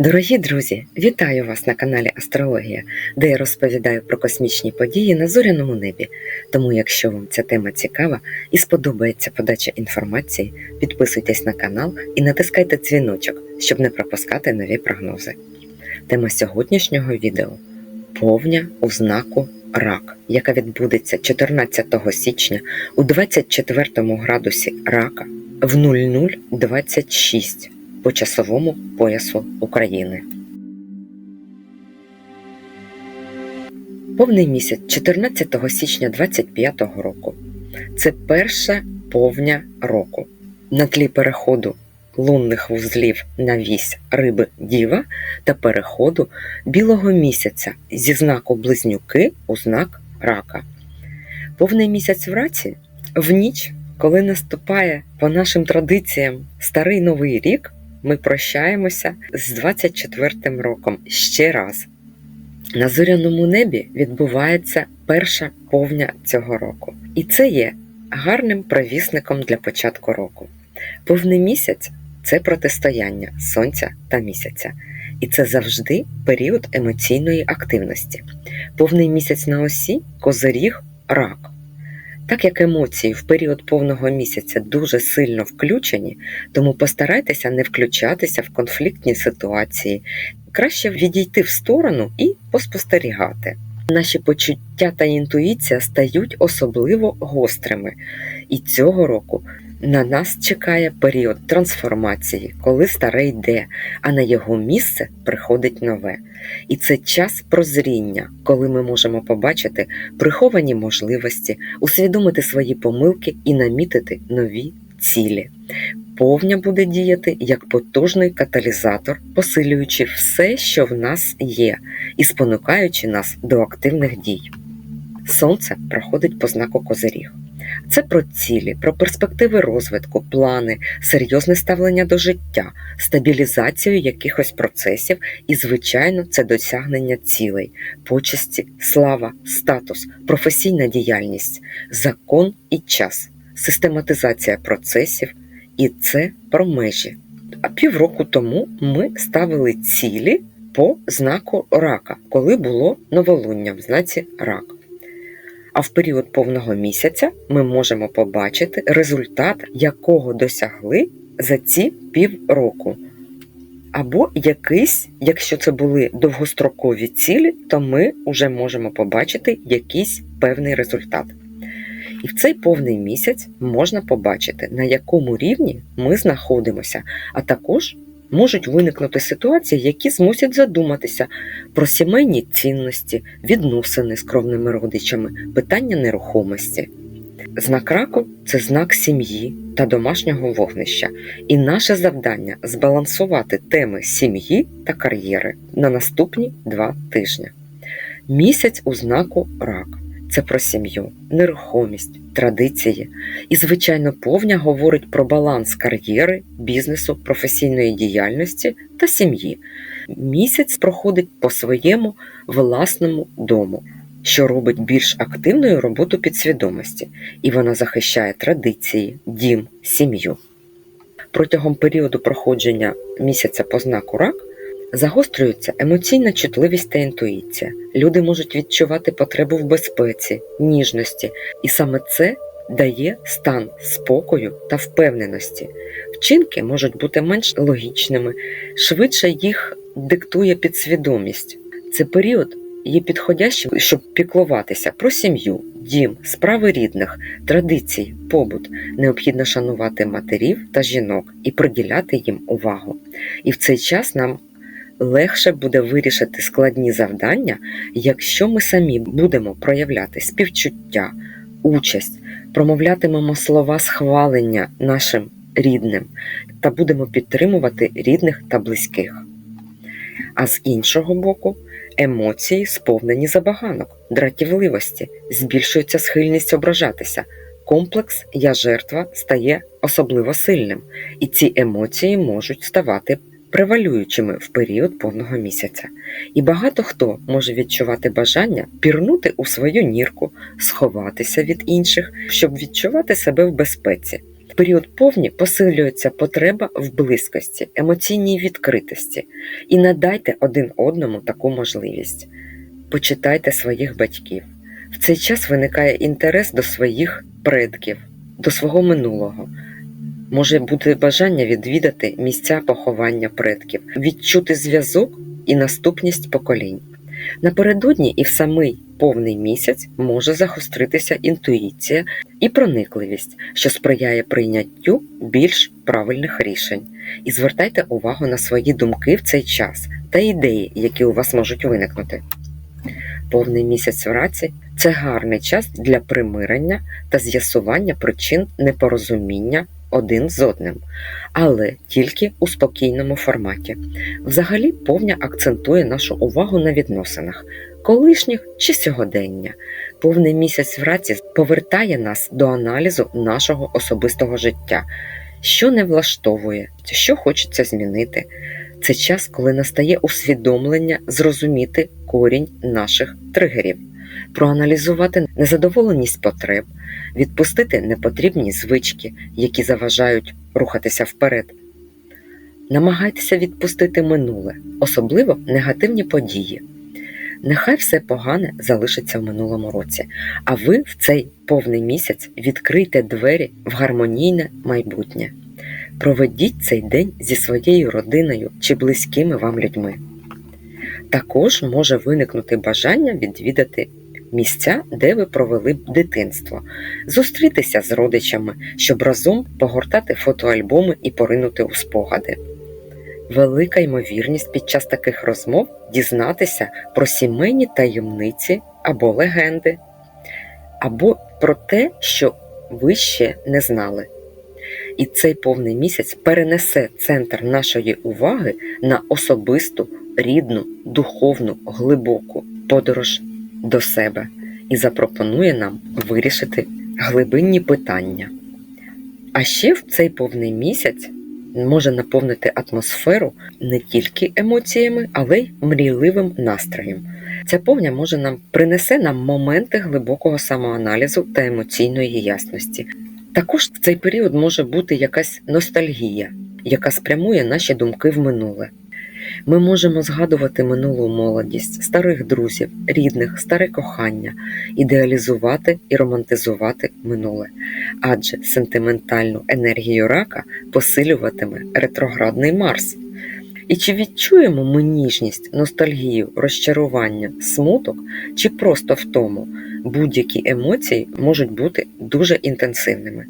Дорогі друзі, вітаю вас на каналі Астрологія, де я розповідаю про космічні події на зоряному небі. Тому, якщо вам ця тема цікава і сподобається подача інформації, підписуйтесь на канал і натискайте дзвіночок, щоб не пропускати нові прогнози. Тема сьогоднішнього відео повня у знаку Рак, яка відбудеться 14 січня у 24 градусі рака в 0026 по часовому поясу України. Повний місяць 14 січня 25 року. Це перша повня року. На тлі переходу лунних вузлів на вісь риби Діва та переходу білого місяця зі знаку близнюки у знак рака. Повний місяць в раці в ніч, коли наступає по нашим традиціям старий новий рік, ми прощаємося з 24 роком ще раз. На зоряному небі відбувається перша повня цього року, і це є гарним провісником для початку року. Повний місяць це протистояння сонця та місяця, і це завжди період емоційної активності. Повний місяць на осі козиріг рак. Так як емоції в період повного місяця дуже сильно включені, тому постарайтеся не включатися в конфліктні ситуації, краще відійти в сторону і поспостерігати. Наші почуття та інтуїція стають особливо гострими, і цього року на нас чекає період трансформації, коли старе йде, а на його місце приходить нове. І це час прозріння, коли ми можемо побачити приховані можливості, усвідомити свої помилки і намітити нові цілі. Повня буде діяти як потужний каталізатор, посилюючи все, що в нас є, і спонукаючи нас до активних дій. Сонце проходить по знаку Козиріг. Це про цілі, про перспективи розвитку, плани, серйозне ставлення до життя, стабілізацію якихось процесів і, звичайно, це досягнення цілей, почесті, слава, статус, професійна діяльність, закон і час, систематизація процесів, і це про межі. А півроку тому ми ставили цілі по знаку рака, коли було новолуння в знаці рак. А в період повного місяця ми можемо побачити результат, якого досягли за ці півроку. Або якийсь, якщо це були довгострокові цілі, то ми вже можемо побачити якийсь певний результат. І в цей повний місяць можна побачити, на якому рівні ми знаходимося, а також можуть виникнути ситуації, які змусять задуматися про сімейні цінності, відносини з кровними родичами, питання нерухомості. Знак раку це знак сім'ї та домашнього вогнища, і наше завдання збалансувати теми сім'ї та кар'єри на наступні два тижні. Місяць у знаку рак це про сім'ю, нерухомість, традиції. І, звичайно, повня говорить про баланс кар'єри, бізнесу, професійної діяльності та сім'ї. Місяць проходить по своєму власному дому, що робить більш активною роботу підсвідомості, і вона захищає традиції, дім, сім'ю. Протягом періоду проходження місяця по знаку рак. Загострюється емоційна чутливість та інтуїція. Люди можуть відчувати потребу в безпеці, ніжності, і саме це дає стан спокою та впевненості. Вчинки можуть бути менш логічними, швидше їх диктує підсвідомість. Це період є підходящим, щоб піклуватися про сім'ю, дім, справи рідних, традиції, побут. Необхідно шанувати матерів та жінок і приділяти їм увагу. І в цей час нам легше буде вирішити складні завдання, якщо ми самі будемо проявляти співчуття, участь, промовлятимемо слова схвалення нашим рідним та будемо підтримувати рідних та близьких. А з іншого боку, емоції сповнені забаганок, дратівливості, збільшується схильність ображатися. Комплекс Я жертва стає особливо сильним, і ці емоції можуть ставати превалюючими в період повного місяця, і багато хто може відчувати бажання пірнути у свою нірку, сховатися від інших, щоб відчувати себе в безпеці. В період повні посилюється потреба в близькості, емоційній відкритості і надайте один одному таку можливість. Почитайте своїх батьків. В цей час виникає інтерес до своїх предків, до свого минулого. Може бути бажання відвідати місця поховання предків, відчути зв'язок і наступність поколінь. Напередодні і в самий повний місяць може загостритися інтуїція і проникливість, що сприяє прийняттю більш правильних рішень. І звертайте увагу на свої думки в цей час та ідеї, які у вас можуть виникнути. Повний місяць в раці це гарний час для примирення та з'ясування причин непорозуміння один з одним, але тільки у спокійному форматі. Взагалі, повня акцентує нашу увагу на відносинах, колишніх чи сьогодення. Повний місяць в раці повертає нас до аналізу нашого особистого життя, що не влаштовує, що хочеться змінити. Це час, коли настає усвідомлення зрозуміти корінь наших тригерів, проаналізувати незадоволеність потреб, відпустити непотрібні звички, які заважають рухатися вперед. Намагайтеся відпустити минуле, особливо негативні події. Нехай все погане залишиться в минулому році, а ви в цей повний місяць відкрийте двері в гармонійне майбутнє. Проведіть цей день зі своєю родиною чи близькими вам людьми. Також може виникнути бажання відвідати місця, де ви провели дитинство, зустрітися з родичами, щоб разом погортати фотоальбоми і поринути у спогади. Велика ймовірність під час таких розмов дізнатися про сімейні таємниці або легенди, або про те, що ви ще не знали. І цей повний місяць перенесе центр нашої уваги на особисту, рідну, духовну, глибоку подорож до себе і запропонує нам вирішити глибинні питання. А ще в цей повний місяць може наповнити атмосферу не тільки емоціями, але й мрійливим настроєм. Ця повня може нам принесе нам моменти глибокого самоаналізу та емоційної ясності. Також в цей період може бути якась ностальгія, яка спрямує наші думки в минуле. Ми можемо згадувати минулу молодість, старих друзів, рідних, старе кохання, ідеалізувати і романтизувати минуле, адже сентиментальну енергію рака посилюватиме ретроградний Марс. І чи відчуємо ми ніжність, ностальгію, розчарування, смуток чи просто втому? Будь-які емоції можуть бути дуже інтенсивними.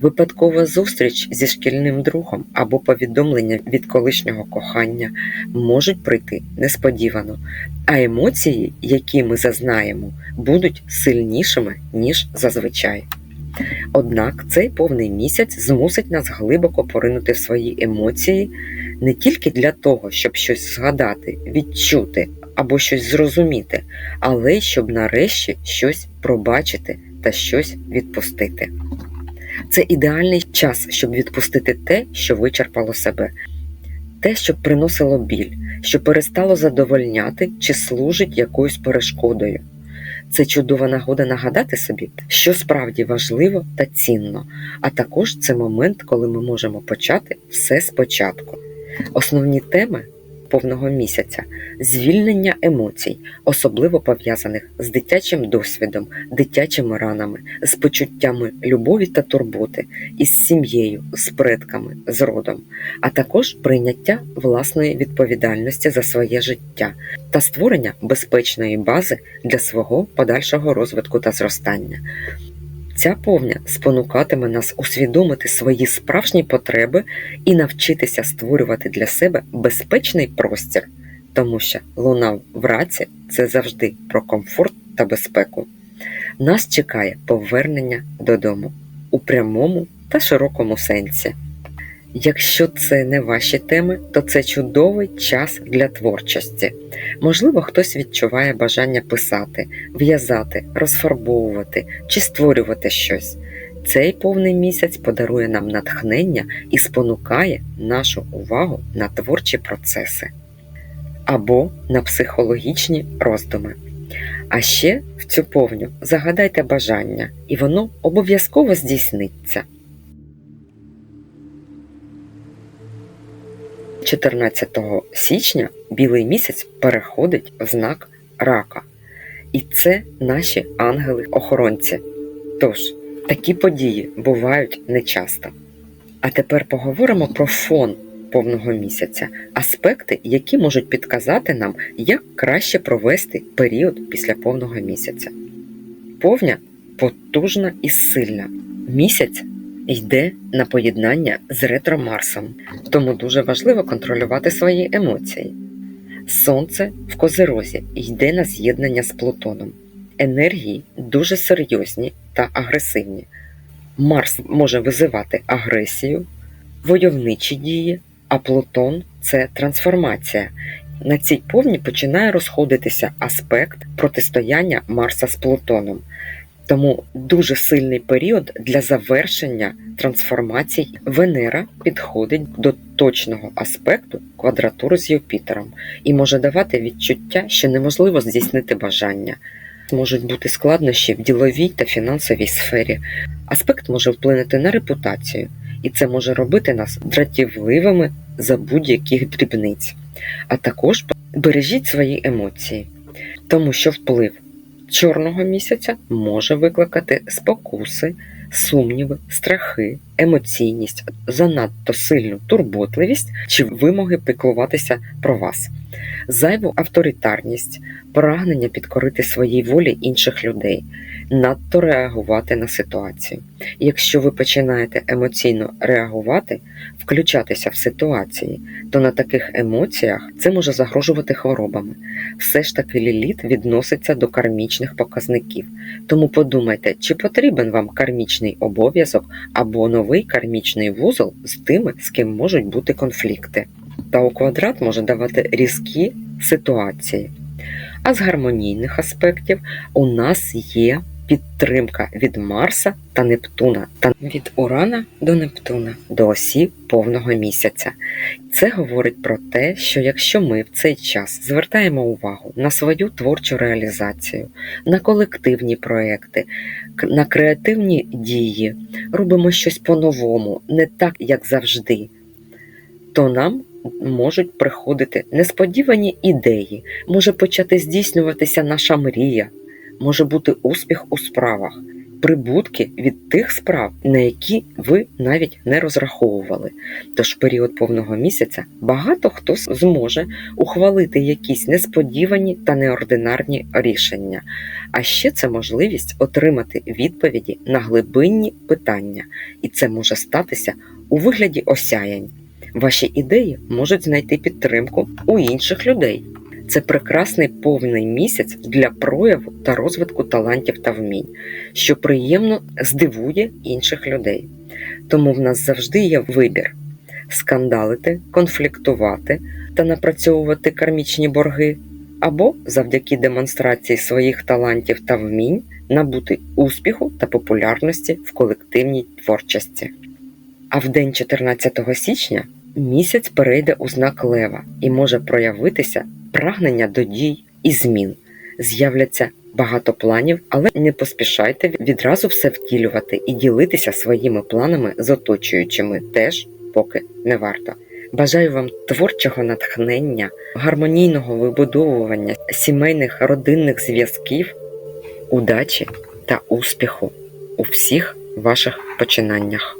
Випадкова зустріч зі шкільним другом або повідомлення від колишнього кохання можуть прийти несподівано, а емоції, які ми зазнаємо, будуть сильнішими, ніж зазвичай. Однак цей повний місяць змусить нас глибоко поринути в свої емоції не тільки для того, щоб щось згадати, відчути або щось зрозуміти, але й щоб нарешті щось пробачити та щось відпустити. Це ідеальний час, щоб відпустити те, що вичерпало себе, те, що приносило біль, що перестало задовольняти чи служить якоюсь перешкодою. Це чудова нагода нагадати собі, що справді важливо та цінно, а також це момент, коли ми можемо почати все спочатку. Основні теми повного місяця звільнення емоцій, особливо пов'язаних з дитячим досвідом, дитячими ранами, з почуттями любові та турботи, із сім'єю, з предками, з родом, а також прийняття власної відповідальності за своє життя та створення безпечної бази для свого подальшого розвитку та зростання. Ця повня спонукатиме нас усвідомити свої справжні потреби і навчитися створювати для себе безпечний простір, тому що луна в раці це завжди про комфорт та безпеку. Нас чекає повернення додому у прямому та широкому сенсі. Якщо це не ваші теми, то це чудовий час для творчості. Можливо, хтось відчуває бажання писати, в'язати, розфарбовувати чи створювати щось. Цей повний місяць подарує нам натхнення і спонукає нашу увагу на творчі процеси або на психологічні роздуми. А ще в цю повню загадайте бажання, і воно обов'язково здійсниться. 14 січня білий місяць переходить в знак рака. І це наші ангели-охоронці. Тож, такі події бувають нечасто. А тепер поговоримо про фон повного місяця, аспекти, які можуть підказати нам, як краще провести період після повного місяця. Повня потужна і сильна. Місяць йде на поєднання з ретро-Марсом, тому дуже важливо контролювати свої емоції. Сонце в Козерозі йде на з'єднання з Плутоном. Енергії дуже серйозні та агресивні. Марс може визивати агресію, войовничі дії, а Плутон це трансформація. На цій повні починає розходитися аспект протистояння Марса з Плутоном. Тому дуже сильний період для завершення трансформацій Венера підходить до точного аспекту квадратури з Юпітером і може давати відчуття, що неможливо здійснити бажання. Можуть бути складнощі в діловій та фінансовій сфері. Аспект може вплинути на репутацію, і це може робити нас дратівливими за будь-яких дрібниць. А також бережіть свої емоції, тому що вплив чорного місяця може викликати спокуси, сумніви, страхи, емоційність, занадто сильну турботливість чи вимоги піклуватися про вас, зайву авторитарність, прагнення підкорити своїй волі інших людей, надто реагувати на ситуацію. Якщо ви починаєте емоційно реагувати, включатися в ситуації, то на таких емоціях це може загрожувати хворобами. Все ж таки ліліт відноситься до кармічних показників. Тому подумайте, чи потрібен вам кармічний обов'язок або новий кармічний вузол з тими, з ким можуть бути конфлікти. Та у квадрат може давати різкі ситуації. А з гармонійних аспектів у нас є підтримка від Марса та Нептуна та від Урана до Нептуна до осі повного місяця. Це говорить про те, що якщо ми в цей час звертаємо увагу на свою творчу реалізацію, на колективні проекти, на креативні дії, робимо щось по-новому, не так, як завжди, то нам можуть приходити несподівані ідеї, може почати здійснюватися наша мрія, може бути успіх у справах, прибутки від тих справ, на які ви навіть не розраховували. Тож період повного місяця багато хто зможе ухвалити якісь несподівані та неординарні рішення. А ще це можливість отримати відповіді на глибинні питання, і це може статися у вигляді осяянь. Ваші ідеї можуть знайти підтримку у інших людей. Це прекрасний повний місяць для прояву та розвитку талантів та вмінь, що приємно здивує інших людей. Тому в нас завжди є вибір: скандалити, конфліктувати та напрацьовувати кармічні борги, або завдяки демонстрації своїх талантів та вмінь набути успіху та популярності в колективній творчості. А в день 14 січня місяць перейде у знак Лева і може проявитися прагнення до дій і змін. З'являться багато планів, але не поспішайте відразу все втілювати і ділитися своїми планами з оточуючими теж поки не варто. Бажаю вам творчого натхнення, гармонійного вибудовування сімейних родинних зв'язків, удачі та успіху у всіх ваших починаннях.